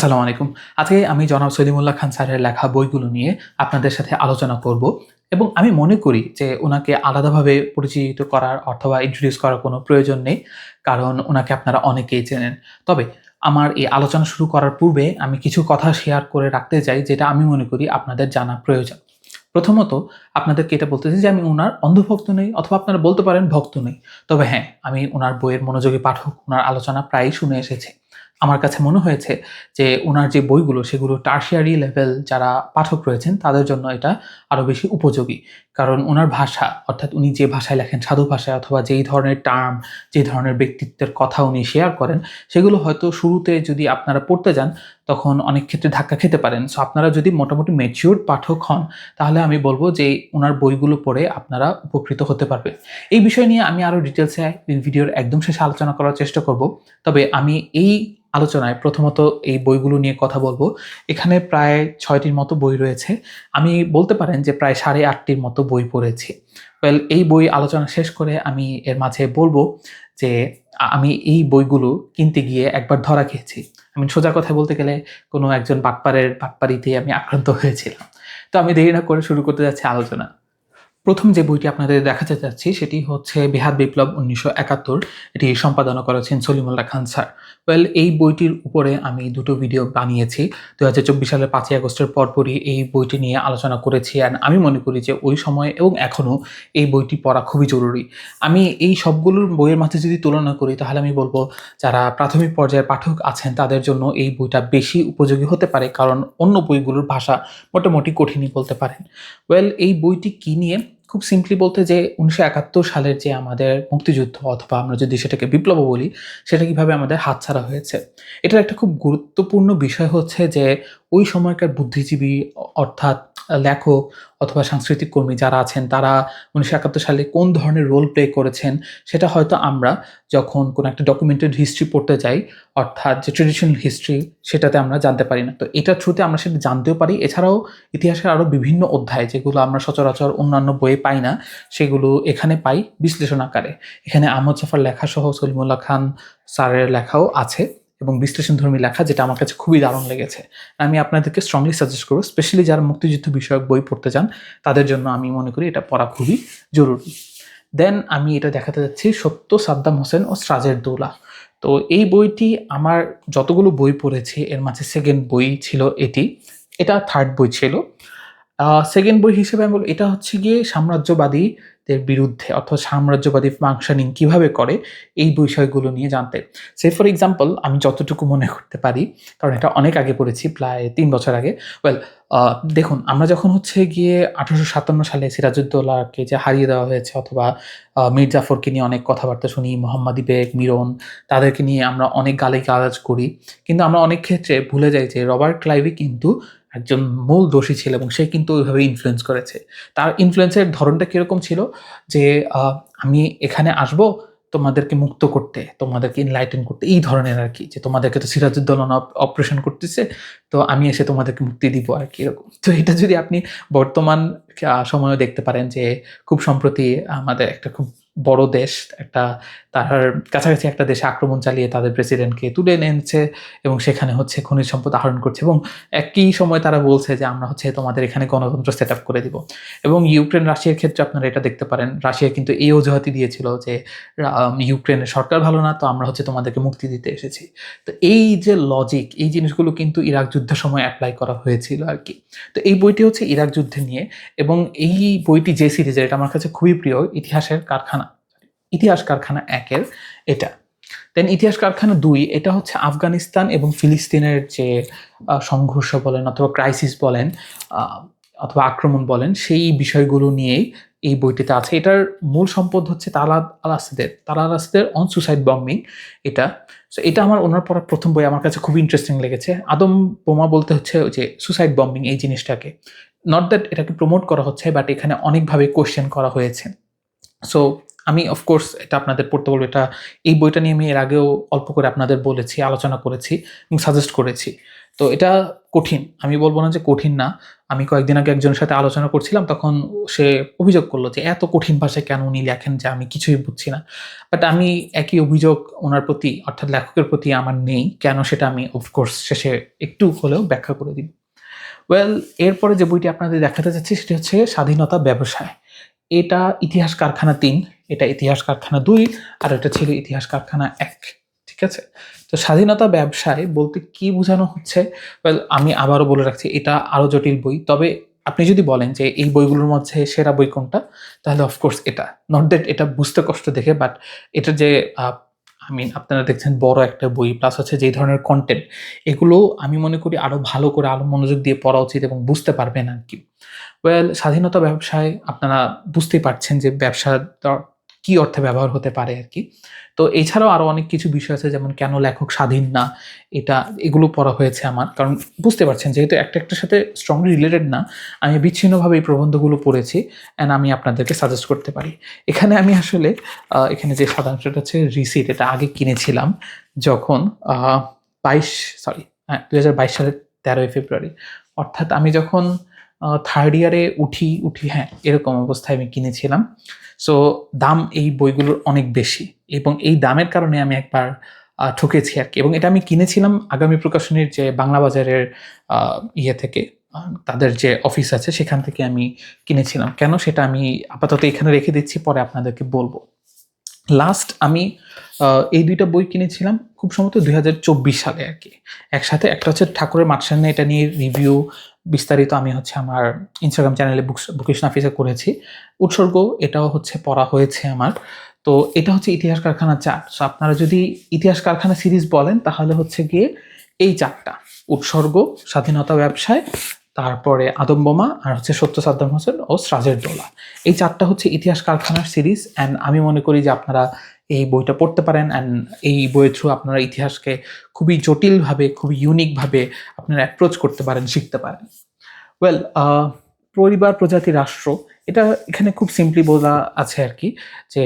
আসসালামু আলাইকুম। আজকে আমি জনাব সলিমুল্লাহ খান স্যারের লেখা বইগুলো নিয়ে আপনাদের সাথে আলোচনা করব এবং আমি মনে করি যে ওনাকে আলাদাভাবে পরিচিত করার অথবা ইন্ট্রোডিউস করার কোনো প্রয়োজন নেই, কারণ ওনাকে আপনারা অনেকেই চেনেন। তবে আমার এই আলোচনা শুরু করার পূর্বে আমি কিছু কথা শেয়ার করে রাখতে চাই, যেটা আমি মনে করি আপনাদের জানা প্রয়োজন। প্রথমত, আপনাদেরকে এটা বলতে চাই যে আমি ওনার অন্ধভক্ত নেই, অথবা আপনারা বলতে পারেন ভক্ত নেই। তবে হ্যাঁ আমি ওনার বইয়ের মনোযোগী পাঠক, ওনার আলোচনা প্রায়ই শুনে এসেছি। আমার কাছে মনে হয়েছে যে ওনার যে বইগুলো, সেগুলো টার্সিয়ারি লেভেল যারা পাঠক রয়েছেন, তাদের জন্য এটা আরও বেশি উপযোগী। কারণ ওনার ভাষা, অর্থাৎ উনি যে ভাষায় লেখেন, সাধু ভাষায় অথবা যেই ধরনের টার্ম যে ধরনের ব্যক্তিত্বের কথা উনি শেয়ার করেন, সেগুলো হয়তো শুরুতে যদি আপনারা পড়তে যান তখন অনেক ক্ষেত্রে ধাক্কা খেতে পারেন। সো আপনারা যদি মোটামুটি ম্যাচিউর পাঠক হন, তাহলে আমি বলব যে ওনার বইগুলো পড়ে আপনারা উপকৃত হতে পারবেন। এই বিষয় নিয়ে আমি আরও ডিটেলসে ভিডিওর একদম শেষে আলোচনা করার চেষ্টা করব। তবে আমি এই আলোচনায় প্রথমত এই বইগুলো নিয়ে কথা বলব। এখানে প্রায় ছয়টির মতো বই রয়েছে। আমি বলতে পারেন যে প্রায় সাড়ে আটটির মতো বই পড়েছি। ওয়েল এই বই আলোচনা শেষ করে আমি এর মাঝে বলব যে, আমি এই বইগুলো কিনতে গিয়ে একবার ধরা খেয়েছি। আমি সোজা কথা বলতে গেলে কোনো একজন বাটপারের বাটপারিতে আমি আক্রান্ত হয়েছিলাম। তো আমি দেরি না করে শুরু করতে যাচ্ছি আলোচনা। প্রথম যে বইটি আপনাদের দেখাতে চাচ্ছি সেটি হচ্ছে বেহাদ বিপ্লব উনিশশো একাত্তর। এটি সম্পাদনা করেছেন সলিমুল্লাহ খান স্যার। ওয়েল, এই বইটির উপরে আমি দুটো ভিডিও বানিয়েছি। দু হাজার চব্বিশ সালের পাঁচই আগস্টের পরপরই এই বইটি নিয়ে আলোচনা করেছি অ্যান্ড আমি মনে করি যে ওই সময় এবং এখনও এই বইটি পড়া খুবই জরুরি। আমি এই সবগুলোর বইয়ের মাঝে যদি তুলনা করি, তাহলে আমি বলব যারা প্রাথমিক পর্যায়ের পাঠক আছেন, তাদের জন্য এই বইটা বেশি উপযোগী হতে পারে, কারণ অন্য বইগুলোর ভাষা মোটামুটি কঠিনই বলতে পারেন। ওয়েল, এই বইটি কী নিয়ে খুব সিম্পলি বলতে যে উনিশশো একাত্তর সালের যে আমাদের মুক্তিযুদ্ধ অথবা আমরা যদি সেটাকে বিপ্লব বলি, সেটা কীভাবে আমাদের হাতছাড়া হয়েছে? এটার একটা খুব গুরুত্বপূর্ণ বিষয় হচ্ছে যে ওই সময়কার বুদ্ধিজীবী অর্থাৎ লেখক অথবা সাংস্কৃতিক কর্মী যারা আছেন, তারা উনিশশো একাত্তর সালে কোন ধরনের রোল প্লে করেছেন সেটা হয়তো আমরা যখন কোনো একটা ডকুমেন্টেড হিস্ট্রি পড়তে যাই, অর্থাৎ যে ট্রেডিশনাল হিস্ট্রি সেটাতে আমরা জানতে পারি না। তো এটার থ্রুতে আমরা সেটা জানতেও পারি। এছাড়াও ইতিহাসের আরও বিভিন্ন অধ্যায় যেগুলো আমরা সচরাচর অন্যান্য বইয়ে পাই না, সেগুলো এখানে পাই বিশ্লেষণ আকারে। এখানে আহমদ জাফর লেখাসহ সলিমুল্লাহ খান স্যারের লেখাও আছে। এবং বিশ্লেষণধর্মী লেখা যেটা আমার কাছে খুবই দারুণ লেগেছে। আমি আপনাদেরকে স্ট্রংলি সাজেস্ট করব স্পেশালি যারা মুক্তিযুদ্ধ বিষয়ক বই পড়তে চান, তাদের জন্য আমি মনে করি এটা পড়া খুবই জরুরি। দেন আমি এটা দেখাতে যাচ্ছি সত্য সাদ্দাম হোসেন ও স্রাজের দৌলা। তো এই বইটি আমার যতগুলো বই পড়েছি, এর মাঝে সেকেন্ড বই ছিল এটি। এটা থার্ড বই ছিল। সেকেন্ড বই হিসেবে আমি বলব, এটা হচ্ছে গিয়ে সাম্রাজ্যবাদীদের বিরুদ্ধে অথবা সাম্রাজ্যবাদী ফাংশনিং কীভাবে করে, এই বিষয়গুলো নিয়ে জানতে। সে ফর এক্সাম্পল আমি যতটুকু মনে করতে পারি, কারণ এটা অনেক আগে পড়েছি, প্রায় তিন বছর আগে। ওয়েল দেখুন, আমরা যখন হচ্ছে গিয়ে আঠারোশো সাতান্ন সালে সিরাজউদ্দৌলাকে যে হারিয়ে দেওয়া হয়েছে, অথবা মীর জাফরকে নিয়ে অনেক কথাবার্তা শুনি, মোহাম্মদী বেগ মিরন, তাদেরকে নিয়ে আমরা অনেক গালি গালাজ করি। কিন্তু আমরা অনেক ক্ষেত্রে ভুলে যাই যে, রবার্ট ক্লাইভি কিন্তু একজন মূল দোষী ছিল এবং সে কিন্তু ওইভাবে ইনফ্লুয়েন্স করেছে। তার ইনফ্লুয়েন্সের ধরনটা কীরকম ছিল? যে আমি এখানে আসব তোমাদেরকে মুক্ত করতে, তোমাদেরকে ইনলাইটেন করতে, এই ধরনের আর কি। যে, তোমাদেরকে তো সিরাজউদ্দৌলন অপারেশন করতেছে, তো আমি এসে তোমাদেরকে মুক্তি দিব আর কি এরকম। তো এটা যদি আপনি বর্তমান সময়ও দেখতে পারেন যে, খুব সম্প্রতি আমাদের একটা খুব বড় দেশ, একটা তার কাছাকাছি একটা দেশে আক্রমণ চালিয়ে তাদের প্রেসিডেন্টকে তুলে এনেছে এবং সেখানে হচ্ছে খনিজ সম্পদ আহরণ করছে এবং একই সময় তারা বলছে যে আমরা হচ্ছে তোমাদের এখানে গণতন্ত্র সেট আপ করে দিব। এবং ইউক্রেন, রাশিয়ার ক্ষেত্রে আপনারা এটা দেখতে পারেন। রাশিয়া কিন্তু এই অজুহাতি দিয়েছিল যে ইউক্রেনের সরকার ভালো না, তো আমরা হচ্ছে তোমাদেরকে মুক্তি দিতে এসেছি। তো এই যে লজিক এই জিনিসগুলো কিন্তু ইরাক যুদ্ধের সময় অ্যাপ্লাই করা হয়েছিল আর কি তো এই বইটি হচ্ছে ইরাক যুদ্ধে নিয়ে এবং এই বইটি যে সিরিজের এটা আমার কাছে খুবই প্রিয়, ইতিহাসের কারখানা। ইতিহাস কারখানা একের এটা। দেন ইতিহাস কারখানা দুই, এটা হচ্ছে আফগানিস্তান এবং ফিলিস্তিনের যে সংঘর্ষ বলেন অথবা ক্রাইসিস বলেন অথবা আক্রমণ বলেন, সেই বিষয়গুলো নিয়েই এই বইটিতে আছে। এটার মূল সম্পদ হচ্ছে তালা আল আসিদের তালা আল আসিদের অন সুসাইড বম্বিং এটা। সো এটা আমার ওনার পড়া প্রথম বই, আমার কাছে খুব ইন্টারেস্টিং লেগেছে। আদম বোমা বলতে হচ্ছে যে সুসাইড বম্বিং এই জিনিসটাকে। নট দ্যাট এটাকে প্রমোট করা হচ্ছে বাট এখানে অনেকভাবে কোয়েশ্চেন করা হয়েছে। সো আমি অফকোর্স এটা আপনাদের পড়তে বলব, এটা এই বইটা নিয়ে আমি এর আগেও অল্প করে আপনাদের বলেছি, আলোচনা করেছি এবং সাজেস্ট করেছি। তো এটা কঠিন, আমি বলব না যে কঠিন না। আমি কয়েকদিন আগে একজনের সাথে আলোচনা করছিলাম, তখন সে অভিযোগ করল যে এত কঠিন ভাষায় কেন উনি লেখেন যে আমি কিছুই বুঝছি না। বাট আমি একই অভিযোগ ওনার প্রতি, অর্থাৎ লেখকের প্রতি আমার নেই, কেন সেটা আমি অফকোর্স শেষে একটু হলেও ব্যাখ্যা করে দিব। ওয়েল এরপরে যে বইটি আপনাদের দেখাতে চাচ্ছি, সেটি হচ্ছে স্বাধীনতা ব্যবসায়। এটা ইতিহাস কারখানা তিন, এটা ইতিহাস কারখানা দুই, আর এটা ছিল ইতিহাস কারখানা এক, ঠিক আছে? তো স্বাধীনতা ব্যবসায় বলতে কি বোঝানো হচ্ছে? আমি আবারও বলে রাখছি, এটা আরও জটিল বই। তবে আপনি যদি বলেন যে এই বইগুলোর মধ্যে সেরা বই কোনটা, তাহলে অফকোর্স এটা। নট দ্যাট এটা বুঝতে কষ্ট দেখে বাট এটা যে আই মিন আপনারা দেখছেন বড় একটা বই প্লাস হচ্ছে যেই ধরনের কন্টেন্ট এগুলো আমি মনে করি আরও ভালো করে আরও মনোযোগ দিয়ে পড়া উচিত এবং বুঝতে পারবেন আর কি ওয়েল স্বাধীনতা ব্যবসায় আপনারা বুঝতেই পারছেন যে ব্যবসা কি অর্থে ব্যবহার হতে পারে আর কি তো এছাড়াও আরও অনেক কিছু বিষয় আছে, যেমন কেন লেখক স্বাধীন না? এটা, এগুলো পড়া হয়েছে আমার। কারণ বুঝতে পারছেন, যেহেতু একটা একটার সাথে স্ট্রংলি রিলেটেড না, আমি বিচ্ছিন্নভাবে এই প্রবন্ধগুলো পড়েছি অ্যান্ড আমি আপনাদেরকে সাজেস্ট করতে পারি। এখানে আমি আসলে এখানে যে সাধারণটা হচ্ছে রিসিট এটা আগে কিনেছিলাম যখন বাইশ সরি হ্যাঁ দু হাজার বাইশ সালের তেরোই ফেব্রুয়ারি। অর্থাৎ আমি যখন থার্ড ইয়ারে উঠি উঠি হ্যাঁ এরকম অবস্থায় আমি কিনেছিলাম। সো দাম এই বইগুলোর অনেক বেশি এবং এই দামের কারণে আমি একবার ঠকেছি আর কি এবং এটা আমি কিনেছিলাম আগামী প্রকাশনীর যে বাংলা বাজারের ইয়ে থেকে তাদের যে অফিস আছে সেখান থেকে আমি কিনেছিলাম। কেন সেটা আমি আপাতত এখানে রেখে দিচ্ছি, পরে আপনাদেরকে বলব। লাস্ট আমি এই দুইটা বই কিনেছিলাম খুব সম্ভবত দুই হাজার চব্বিশ সালে আর কি। একসাথে একটা হচ্ছে ঠাকুরের মাঠসামনে এটা নিয়ে রিভিউ বিস্তারিত আমি হচ্ছে আমার ইনস্টাগ্রাম চ্যানেলে বুকস বুকিশ নাফিসে করেছি। উৎসর্গ এটাও হচ্ছে পড়া হয়েছে আমার। তো এটা হচ্ছে ইতিহাস কারখানা চার সো আপনারা যদি ইতিহাস কারখানা সিরিজ বলেন, তাহলে হচ্ছে গিয়ে এই চারটা উৎসর্গ, স্বাধীনতা ব্যবসায়, তারপরে আদমবোমা, আর হচ্ছে সত্য সাদ্দাম হোসেন ও স্রাজের দোলা। এই চারটা হচ্ছে ইতিহাস কারখানার সিরিজ অ্যান্ড আমি মনে করি যে আপনারা এই বইটা পড়তে পারেন অ্যান্ড এই বইয়ের থ্রু আপনারা ইতিহাসকে খুবই জটিলভাবে, খুবই ইউনিকভাবে আপনারা অ্যাপ্রোচ করতে পারেন, শিখতে পারেন। ওয়েল পরিবার, প্রজাতি, রাষ্ট্র, এটা এখানে খুব সিম্পলি বলা আছে আর কি, যে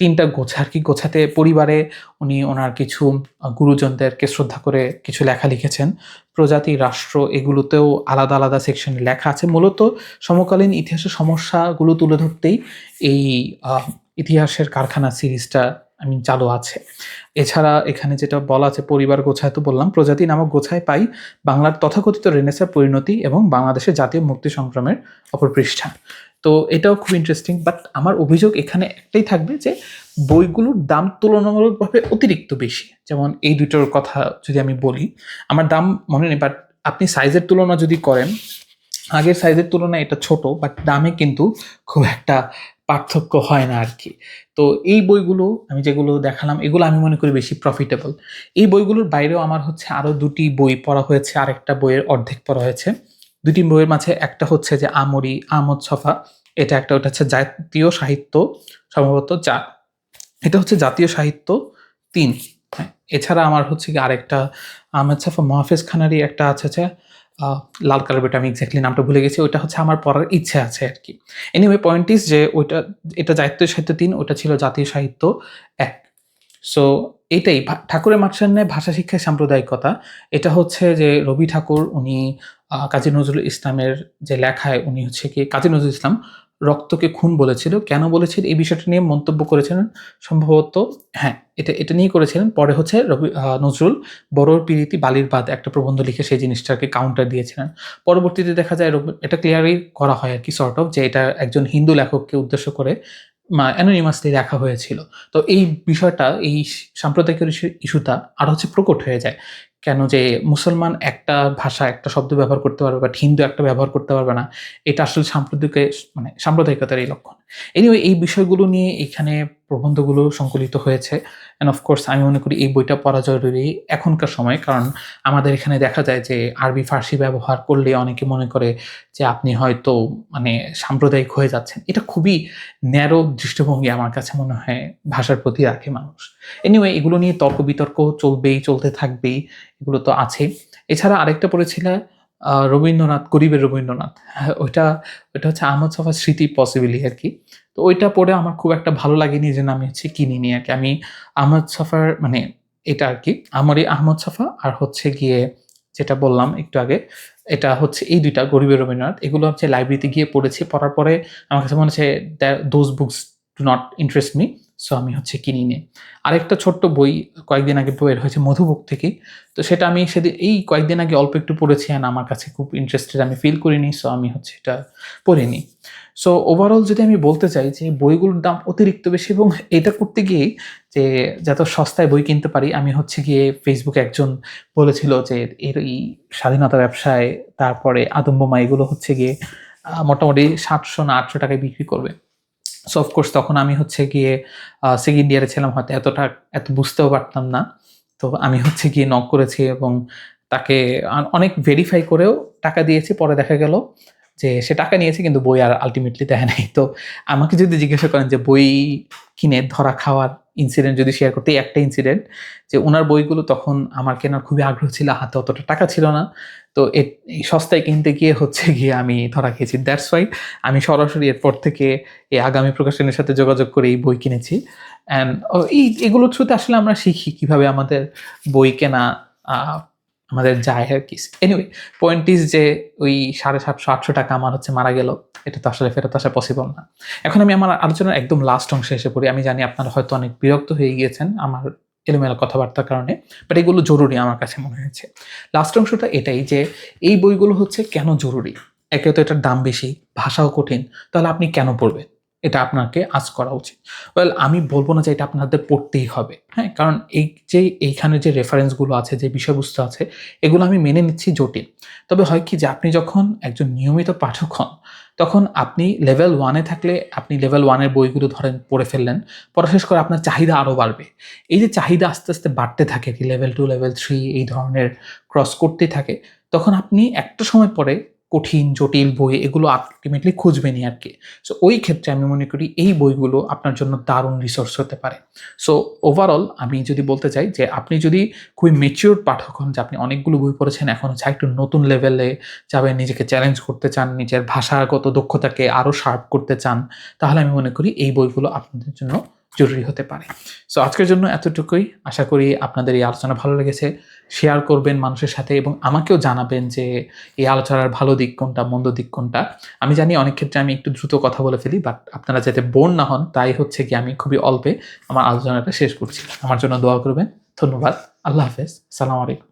তিনটা গোছা আর কি। গোছাতে পরিবারে উনি ওনার কিছু গুরুজনদেরকে শ্রদ্ধা করে কিছু লেখা লিখেছেন। প্রজাতি, রাষ্ট্র এগুলোতেও আলাদা আলাদা সেকশনে লেখা আছে। মূলত সমকালীন ইতিহাসের সমস্যাগুলো তুলে ধরতেই এই ইতিহাসের কারখানা সিরিজটা আমি চালু আছে। এছাড়া এখানে যেটা বলা আছে, পরিবার গোছায় তো বললাম, প্রজাতি নামক গোছায় পাই বাংলার তথাকথিত রেনেসার পরিণতি এবং বাংলাদেশের জাতীয় মুক্তি সংগ্রামের অপর পৃষ্ঠা তো এটাও খুব ইন্টারেস্টিং বাট আমার অভিযোগ এখানে একটাই থাকবে যে, বইগুলোর দাম তুলনামূলকভাবে অতিরিক্ত বেশি। যেমন এই দুটোর কথা যদি আমি বলি, আমার দাম মনে নেই বাট আপনি সাইজের তুলনা যদি করেন, আগের সাইজের তুলনায় এটা ছোট বাট দামে কিন্তু খুব একটা পার্থক্য হয় না আর কি তো এই বইগুলো আমি যেগুলো দেখালাম, এগুলো আমি মনে করি বেশি প্রফিটেবল এই বইগুলোর বাইরেও আমার হচ্ছে আরও দুটি বই পড়া হয়েছে, আরেকটা বইয়ের অর্ধেক পড়া হয়েছে। দুটি বইয়ের মাঝে একটা হচ্ছে যে আমরি আহমদ ছফা এটা একটা, ওটা হচ্ছে জাতীয় সাহিত্য, সম্ভবত চার এটা হচ্ছে জাতীয় সাহিত্য তিন। হ্যাঁ এছাড়া আমার হচ্ছে কি আরেকটা আহমেদ সাফা মহাফেজ খানারই একটা আছে লাল কালার বইটা আমি এক্স্যাক্টলি নামটা ভুলে গেছি, ওইটা হচ্ছে আমার পড়ার ইচ্ছে আছে আর কি। এনিওয়ে পয়েন্ট ইস যে ওইটা, এটা জাতীয় সাহিত্য তিন ওটা ছিল জাতীয় সাহিত্য এক। সো এটাই ঠাকুরের মাঠসান্নে ভাষা শিক্ষায় সাম্প্রদায়িকতা, এটা হচ্ছে যে রবি ঠাকুর, উনি কাজী নজরুল ইসলামের যে লেখায়, উনি হচ্ছে কি, কাজী নজরুল ইসলাম রক্তকে খুন বলেছিল। কেন বলেছিল? এই বিষয়টা নিয়ে মন্তব্য করেছিলেন সম্ভবত হ্যাঁ এটা এটা নিয়ে করেছিলেন। পরে হচ্ছে রবি নজরুল বড়োর পিরিতি বালির বাদ একটা প্রবন্ধ লিখে সেই জিনিসটাকে কাউন্টার দিয়েছিলেন। পরবর্তীতে দেখা যায় এটা ক্লিয়ারই করা হয় আর কি সর্ট অফ যে এটা একজন হিন্দু লেখককে উদ্দেশ্য করে অ্যানোনিমাসলি দেখা হয়েছিল। তো এই বিষয়টা, এই সাম্প্রদায়িক ইস্যুটা আর হচ্ছে প্রকট হয়ে যায়। কেন যে মুসলমান একটা ভাষা, একটা শব্দ ব্যবহার করতে পারবে বা হিন্দু একটা ব্যবহার করতে পারবে না, এটা আসলে সাম্প্রদায়িক মানে সাম্প্রদায়িকতার এই লক্ষণ। এনিওয়ে এই বিষয়গুলো নিয়ে এখানে প্রবন্ধগুলো সংকলিত হয়েছে। অ্যান্ড অফকোর্স আমি মনে করি এই বইটা পড়া জরুরি এখনকার সময়, কারণ আমাদের এখানে দেখা যায় যে আরবি, ফার্সি ব্যবহার করলে অনেকে মনে করে যে আপনি হয়তো মানে সাম্প্রদায়িক হয়ে যাচ্ছেন। এটা খুবই ন্যারো দৃষ্টিভঙ্গি আমার কাছে মনে হয় ভাষার প্রতি রাখে মানুষ। এনিওয়ে এগুলো নিয়ে তর্ক বিতর্ক চলবেই, চলতে থাকবেই, এগুলো তো আছে এছাড়া আরেকটা পড়েছিল আ রবীন্দ্রনাথ, গরিবের রবীন্দ্রনাথ। ওইটা ওইটা হচ্ছে আহমদ ছফার স্মৃতি পসিবলি আরকি। তো ওইটা পড়ে আমার খুব একটা ভালো লাগেনি এজন্য আমি হচ্ছে কিনিনি আর কি আমি আহমদ সফার মানে এটা আরকি। আমারই আহমদ ছফা আর হচ্ছে গিয়ে যেটা বললাম একটু আগে, এটা হচ্ছে এই ২ টা গরিবের রবীন্দ্রনাথ। এগুলো হচ্ছে লাইব্রেরিতে গিয়ে পড়েছি। পড়ার পরে আমার কাছে মনে হচ্ছে those books do not interest me. So আমি হচ্ছে কিনিনি। আরেকটা ছোট্ট বই কয়েকদিন আগে বইয়ের হয়েছে মধুবুক থেকে। তো সেটা আমি সেদিন এই কয়েকদিন আগে অল্প একটু পড়েছি অ্যান্ড আমার কাছে খুব ইন্টারেস্টেড আমি ফিল করিনি। সো আমি হচ্ছে এটা পড়িনি। সো ওভারঅল যদি আমি বলতে চাই যে বইগুলোর দাম অতিরিক্ত বেশি এবং এটা করতে গিয়েই যে যত সস্তায় বই কিনতে পারি, আমি হচ্ছে গিয়ে ফেসবুকে একজন বলেছিল যে এর এই স্বাধীনতা ব্যবসায়, তারপরে আদম্বমা এগুলো হচ্ছে গিয়ে মোটামুটি ৭০০ না ৮০০ টাকায় বিক্রি করবে। সো অফকোর্স তখন আমি হচ্ছে গিয়ে সেকেন্ড ইয়ারে ছিলাম হয়তো এতটা, এত বুঝতেও পারতাম না। তো আমি হচ্ছে গিয়ে নক করেছি এবং তাকে অনেক ভেরিফাই করেও টাকা দিয়েছি। পরে দেখা গেল যে সে টাকা নিয়েছে কিন্তু বই আর আলটিমেটলি দেয় নাই। তো আমাকে যদি জিজ্ঞাসা করেন যে বই কিনে ধরা খাওয়ার ইনসিডেন্ট যদি শেয়ার করতে একটা ইনসিডেন্ট যে ওনার বইগুলো তখন আমার কেনার খুবই আগ্রহ ছিল। হাতে অতটা টাকা ছিল না। তো এই সস্তায় কিনতে গিয়ে হচ্ছে গিয়ে আমি ধরা খেয়েছি। দ্যাটস হোয়াই আমি সরাসরি এরপর থেকে এই আগামী প্রকাশনের সাথে যোগাযোগ করে এই বই কিনেছি। অ্যান্ড এই এগুলোর থ্রুতে আসলে আমরা শিখি কীভাবে আমাদের বই কেনা আমাদের যায় আরকি। এনিওয়ে পয়েন্ট ইস যে ওই ৭৫০-৮০০ টাকা আমার হচ্ছে মারা গেল। এটা তো আসলে ফেরত আসা পসিবল না। এখন আমি আমার আলোচনার একদম লাস্ট অংশে এসে পড়ি। আমি জানি আপনারা হয়তো অনেক বিরক্ত হয়ে গিয়েছেন আমার এলোমেলো কথাবার্তার কারণে। বাট এগুলো জরুরি আমার কাছে মনে হয়েছে। লাস্ট অংশটা এটাই যে এই বইগুলো হচ্ছে কেন জরুরি? একে তো এটার দাম বেশি, ভাষাও কঠিন। তাহলে আপনি কেন পড়বেন? এটা আপনাকে আস্ক করা উচিত। ওয়েল আমি বলব না যে এটা আপনাদের পড়তেই হবে। হ্যাঁ? কারণ এই যে এইখানে যে রেফারেন্সগুলো আছে, যে বিষয়বস্তু আছে এগুলো আমি মেনে নিচ্ছি জটিল। তবে হয় কি যে আপনি যখন একজন নিয়মিত পাঠক হন, তখন আপনি লেভেল ওয়ানে থাকলে আপনি লেভেল ওয়ানের বইগুলো ধরেন পড়ে ফেললেন। পড়া শেষ করে আপনার চাহিদা আরও বাড়বে। এই যে চাহিদা আস্তে, আস্তে বাড়তে থাকে আরকি লেভেল টু লেভেল থ্রি এই ধরনের ক্রস করতেই থাকে। তখন আপনি একটা সময় পরে কঠিন, জটিল বই এগুলো আল্টিমেটলি খুঁজবেনই আরকি। সো ওই ক্ষেত্রে আমি মনে করি এই বইগুলো আপনার জন্য দারুণ রিসোর্স হতে পারে। সো ওভারঅল আমি যদি বলতে চাই যে আপনি যদি খুবই ম্যাচিউরড পাঠক হন যে আপনি অনেকগুলো বই পড়েছেন এখন হচ্ছে একটু নতুন লেভেলে যাবেন, নিজেকে চ্যালেঞ্জ করতে চান, নিজের ভাষাগত দক্ষতাকে আরও শার্প করতে চান, তাহলে আমি মনে করি এই বইগুলো আপনাদের জন্য জরুরি হতে পারে। সো আজকের জন্য এতটুকুই। আশা করি আপনাদের এই আলোচনা ভালো লেগেছে। শেয়ার করবেন মানুষের সাথে এবং আমাকেও জানাবেন যে এই আলোচনার ভালো দিক কোনটা, মন্দ দিক কোনটা। আমি জানি অনেক ক্ষেত্রে আমি একটু দ্রুত কথা বলে ফেলি বাট আপনারা যাতে বোর না হন তাই হচ্ছে গিয়ে আমি খুবই অল্পে আমার আলোচনাটা শেষ করছি। আমার জন্য দোয়া করবেন। ধন্যবাদ। আল্লাহ হাফেজ। আসসালামু আলাইকুম।